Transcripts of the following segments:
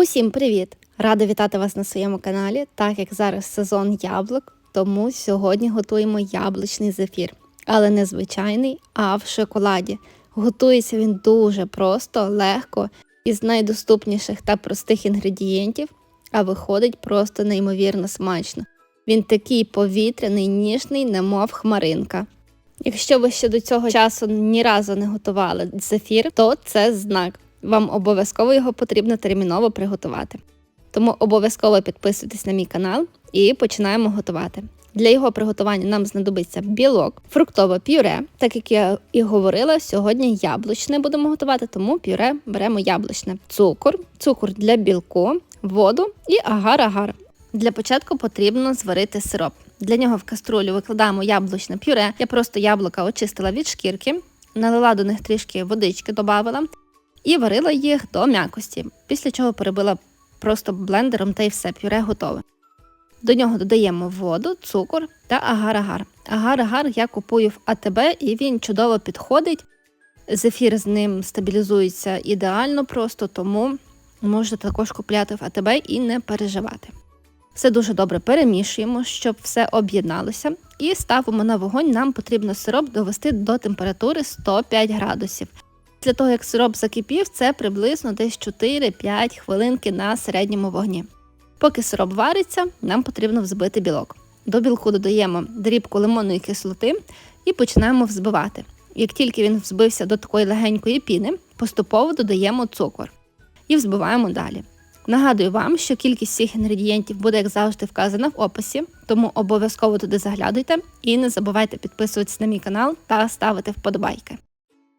Усім привіт! Рада вітати вас на своєму каналі, так як зараз сезон яблук, тому сьогодні готуємо яблучний зефір, але не звичайний, а в шоколаді. Готується він дуже просто, легко, із найдоступніших та простих інгредієнтів, а виходить просто неймовірно смачно. Він такий повітряний, ніжний, немов хмаринка. Якщо ви ще до цього часу ні разу не готували зефір, то це знак. Вам обов'язково його потрібно терміново приготувати. Тому обов'язково підписуйтесь на мій канал і починаємо готувати. Для його приготування нам знадобиться білок, фруктове пюре, так як я і говорила, сьогодні яблучне будемо готувати, тому пюре беремо яблучне, цукор, цукор для білку, воду і агар-агар. Для початку потрібно зварити сироп. Для нього в каструлю викладаємо яблучне пюре. Я просто яблука очистила від шкірки, налила до них трішки водички, додавала і варила їх до м'якості, після чого перебила просто блендером та й все, пюре готове. До нього додаємо воду, цукор та агар-агар. Агар-агар я купую в АТБ і він чудово підходить. Зефір з ним стабілізується ідеально просто, тому можете також купляти в АТБ і не переживати. Все дуже добре перемішуємо, щоб все об'єдналося, і ставимо на вогонь. Нам потрібно сироп довести до температури 105 градусів. Після того, як сироп закипів, це приблизно десь 4-5 хвилинки на середньому вогні. Поки сироп вариться, нам потрібно взбити білок. До білку додаємо дрібку лимонної кислоти і починаємо взбивати. Як тільки він взбився до такої легенької піни, поступово додаємо цукор і взбиваємо далі. Нагадую вам, що кількість всіх інгредієнтів буде, як завжди, вказана в описі, тому обов'язково туди заглядуйте і не забувайте підписуватися на мій канал та ставити вподобайки.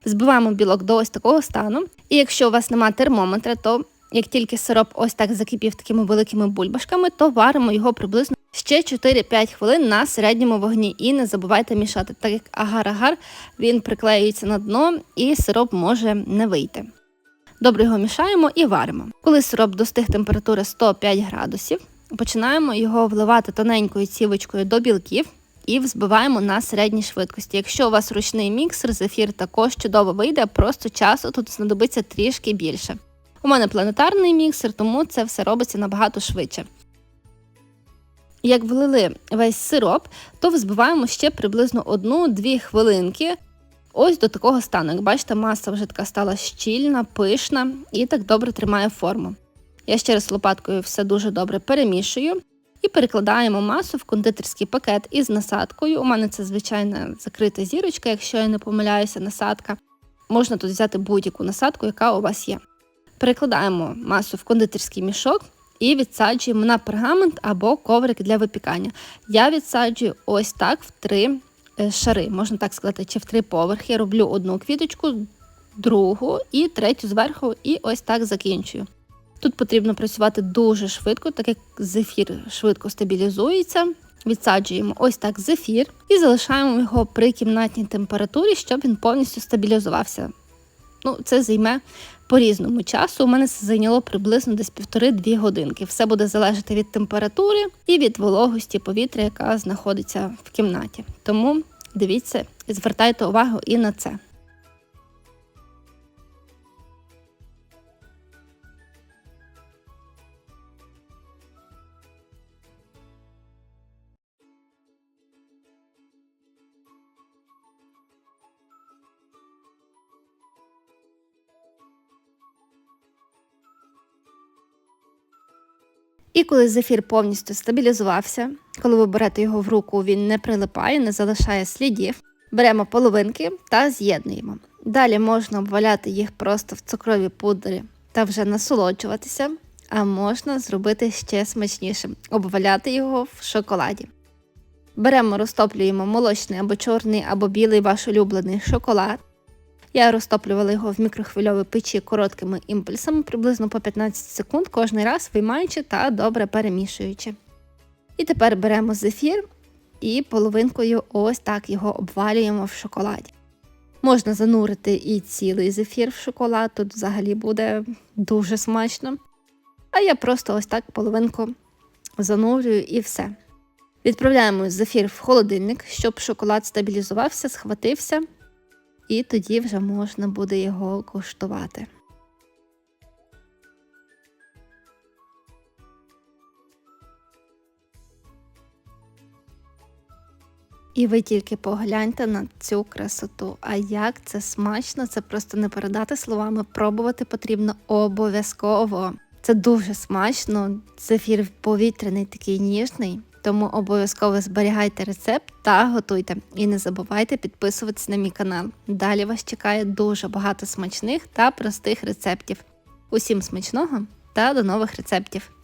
Збиваємо білок до ось такого стану, і якщо у вас немає термометра, то як тільки сироп ось так закипів такими великими бульбашками, то варимо його приблизно ще 4-5 хвилин на середньому вогні. І не забувайте мішати, так як агар-агар він приклеюється на дно і сироп може не вийти. Добре його мішаємо і варимо. Коли сироп достиг температури 105 градусів, починаємо його вливати тоненькою цівочкою до білків і взбиваємо на середній швидкості. Якщо у вас ручний міксер, зефір також чудово вийде, просто часу тут знадобиться трішки більше. У мене планетарний міксер, тому це все робиться набагато швидше. Як влили весь сироп, то взбиваємо ще приблизно 1-2 хвилинки. Ось до такого стану. Як бачите, маса вже така стала щільна, пишна і так добре тримає форму. Я ще раз лопаткою все дуже добре перемішую і перекладаємо масу в кондитерський пакет із насадкою. У мене це звичайна закрита зірочка, якщо я не помиляюся, насадка. Можна тут взяти будь-яку насадку, яка у вас є. Перекладаємо масу в кондитерський мішок і відсаджуємо на пергамент або коврик для випікання. Я відсаджую ось так в три е, шари, можна так сказати, чи в три поверхи. Роблю одну квіточку, другу і третю зверху, і ось так закінчую. Тут потрібно працювати дуже швидко, так як зефір швидко стабілізується. Відсаджуємо ось так зефір і залишаємо його при кімнатній температурі, щоб він повністю стабілізувався. Ну, Це займе по різному часу. У мене це зайняло приблизно десь півтори-дві годинки. Все буде залежати від температури і від вологості повітря, яка знаходиться в кімнаті. Тому дивіться звертайте увагу і на це. І коли зефір повністю стабілізувався, коли ви берете його в руку, він не прилипає, не залишає слідів. Беремо половинки та з'єднуємо. Далі можна обваляти їх просто в цукровій пудрі та вже насолоджуватися, а можна зробити ще смачніше обваляти його в шоколаді. Беремо, розтоплюємо молочний або чорний, або білий ваш улюблений шоколад. Я розтоплювала його в мікрохвильовій печі короткими імпульсами, приблизно по 15 секунд, кожний раз виймаючи та добре перемішуючи. І тепер беремо зефір і половинкою ось так його обвалюємо в шоколаді. Можна занурити і цілий зефір в шоколад, тут взагалі буде дуже смачно. А я просто ось так половинку занурюю і все. Відправляємо зефір в холодильник, щоб шоколад стабілізувався, схватився і тоді вже можна буде його куштувати. І ви тільки погляньте на цю красоту. А як це смачно, це просто не передати словами, пробувати потрібно обов'язково. Це дуже смачно, зефір повітряний, такий ніжний. Тому обов'язково зберігайте рецепт та готуйте. І не забувайте підписуватися на мій канал. Далі вас чекає дуже багато смачних та простих рецептів. Усім смачного та до нових рецептів!